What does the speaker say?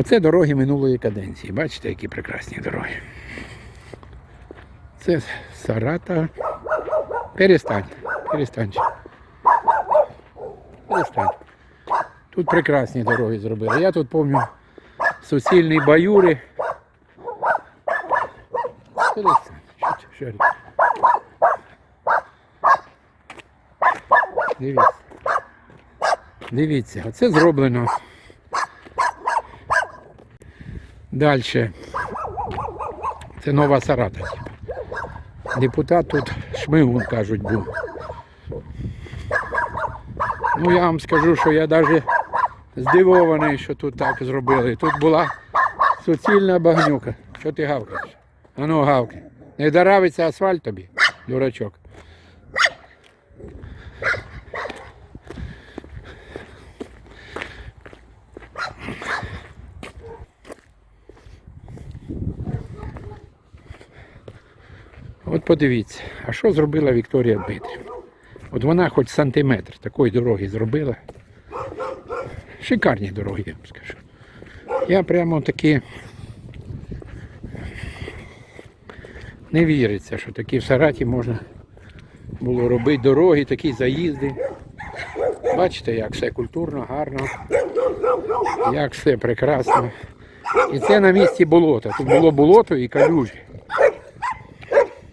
Оце дороги минулої каденції. Бачите, які прекрасні дороги. Це Сарата. Перестань. Перестань. Перестань. Тут прекрасні дороги зробили. Я тут пам'ятаю суцільні баюри. Перестань. Дивіться. Дивіться, оце зроблено. Далі. Це нова Сарата. Депутат тут Шмигун, кажуть, був. Ну я вам скажу, що я навіть здивований, що тут так зробили. Тут була суцільна багнюка. Що ти гавкаєш? А ну гавкай. Не доравиться асфальт тобі, дурачок. От подивіться, а що зробила Вікторія Дмитрівна? От вона хоч сантиметр такої дороги зробила. Шикарні дороги, я вам скажу. Я прямо таки не віриться, що такі в Сараті можна було робити дороги, такі заїзди. Бачите, як все культурно, гарно, як все прекрасно. І це на місці болота. Тут було болото і калюжі.